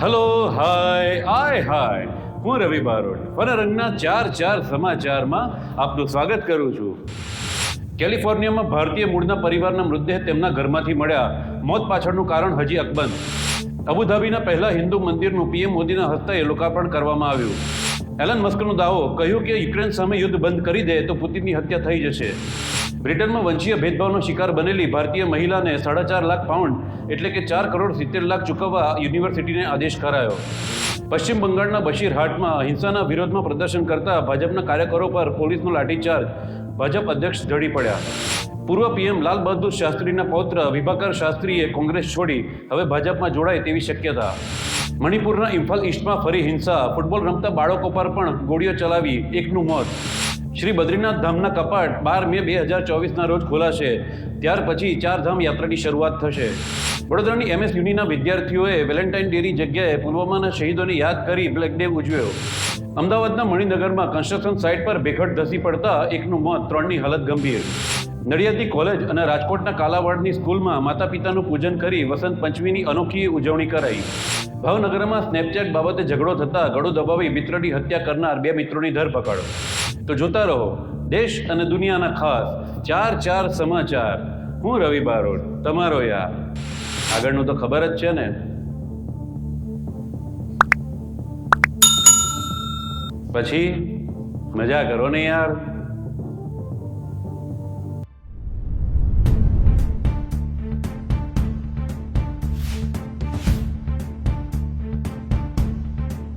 Hello, હાય આય હાય. હું રવિ Barot fun રંગના ચાર ચાર સમાચારમાં આપનું સ્વાગત કરું છું. કેલિફોર્નિયામાં ભારતીય મૂળના પરિવારના મૃતદેહ તેમના ઘરમાંથી મળ્યા. મોત પાછળનું કારણ હજી અકબંધ. અબુધાબીના પહેલા હિન્દુ મંદિરનું પીએમ મોદીના હસ્તે લોકાર્પણ કરવામાં આવ્યું. એલન મસ્કનો દાવો, કહ્યું કે યુક્રેન સામે યુદ્ધ બંધ કરી દે તો પુતિનની હત્યા થઈ જશે. બ્રિટનમાં વંશીય ભેદભાવનો શિકાર બનેલી ભારતીય મહિલાને સાડા ચાર લાખ પાઉન્ડ, એટલે કે ચાર કરોડ સિત્તેર લાખ ચૂકવવા યુનિવર્સિટીને આદેશ કરાયો. પશ્ચિમ બંગાળના બશીર હાટમાં હિંસાના વિરોધમાં પ્રદર્શન કરતા ભાજપના કાર્યકરો પર પોલીસનો લાઠીચાર્જ. ભાજપ અધ્યક્ષ ઢળી પડ્યા. પૂર્વ પીએમ લાલ બહાદુર શાસ્ત્રીના પૌત્ર વિભાકર શાસ્ત્રીએ કોંગ્રેસ છોડી હવે ભાજપમાં જોડાય તેવી શક્યતા. મણિપુરના ઇમ્ફાલ ઈસ્ટમાં ફરી હિંસા, ફૂટબોલ રમતા બાળકો પર પણ ગોળીઓ ચલાવી એકનું મોત. શ્રી બદ્રીનાથ ધામના કપાટ બાર મે બે હજાર ચોવીસના રોજ ખોલાશે. ત્યાર પછી ચાર ધામ યાત્રાની શરૂઆત થશે. વડોદરાની એમએસ યુનિના વિદ્યાર્થીઓએ વેલેન્ટાઇન ડેની જગ્યાએ પુલવામાના શહીદોને યાદ કરી બ્લેક ડે ઉજવ્યો. અમદાવાદના મણિનગરમાં કન્સ્ટ્રક્શન સાઇટ પર ભેખડ ધસી પડતા એકનું મોત, ત્રણની હાલત ગંભીર. નડિયાદની કોલેજ અને રાજકોટના કાલાવાડની સ્કૂલમાં માતા પિતાનું પૂજન કરી વસંત પંચમીની અનોખી ઉજવણી કરાઈ. ભાવનગરમાં સ્નેપચેટ બાબતે ઝઘડો થતા ગળો દબાવી મિત્રની હત્યા કરનાર બે મિત્રોની ધરપકડ. તો જોતા રહો, દેશ અને દુનિયાના ખાસ ચાર ચાર સમાચાર. હું રવિ બારોટ, તમારો યાર આગળનું તો ખબર જ છે ને. પછી મજા કરો ને યાર.